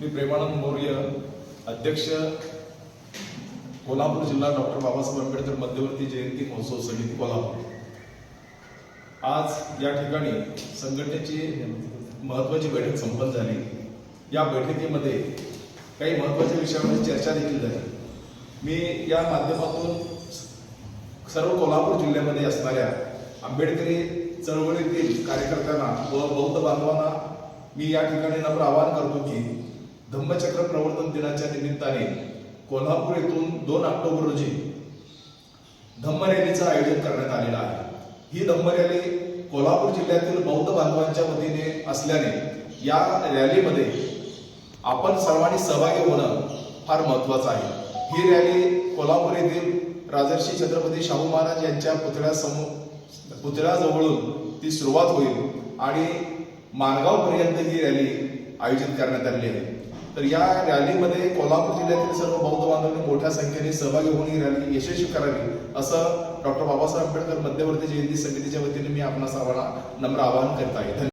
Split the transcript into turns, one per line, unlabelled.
मी प्रेमानंद मौर्य अध्यक्ष कोल्हापूर जिल्हा डॉक्टर बाबासाहेब आंबेडकर मध्यवर्ती जयंती महोत्सव समिती कोल्हापूर. आज या ठिकाणी संघटनेची महत्वाची बैठक संपन्न झाली. या बैठकीमध्ये काही महत्त्वाच्या विषयावर चर्चा देखील झाली. मी या माध्यमातून सर्व कोल्हापूर जिल्ह्यामध्ये असणाऱ्या आंबेडकरी चळवळीतील कार्यकर्त्यांना व बौद्ध बांधवांना मी या ठिकाणी नम्र आवाहन करतो की धम्मचक्र प्रवर्तन दिनाच्या निमित्ताने कोल्हापूर येथून दोन ऑक्टोबर रोजी धम्म रॅलीचं आयोजन करण्यात आलेलं आहे. ही धम्म रॅली कोल्हापूर जिल्ह्यातील बौद्ध बांधवांच्या वतीने असल्याने या रॅलीमध्ये आपण सर्वांनी सहभागी होणं फार महत्वाचं आहे. ही रॅली कोल्हापूर येथील राजर्षी छत्रपती शाहू महाराज यांच्या पुतळ्यासमोर पुतळ्याजवळून ती सुरुवात होईल आणि माणगावपर्यंत ही रॅली आयोजित करण्यात आलेली आहे. तर या रॅलीमध्ये कोल्हापूर जिल्ह्यातील सर्व बौद्ध बांधवांनी मोठ्या संख्येने सहभागी होऊन ही रॅली यशस्वी करावी असं डॉक्टर बाबासाहेब आंबेडकर मध्यवर्ती जयंती समितीच्या वतीने मी आपणा सर्वांना नम्र आवाहन करत आहे.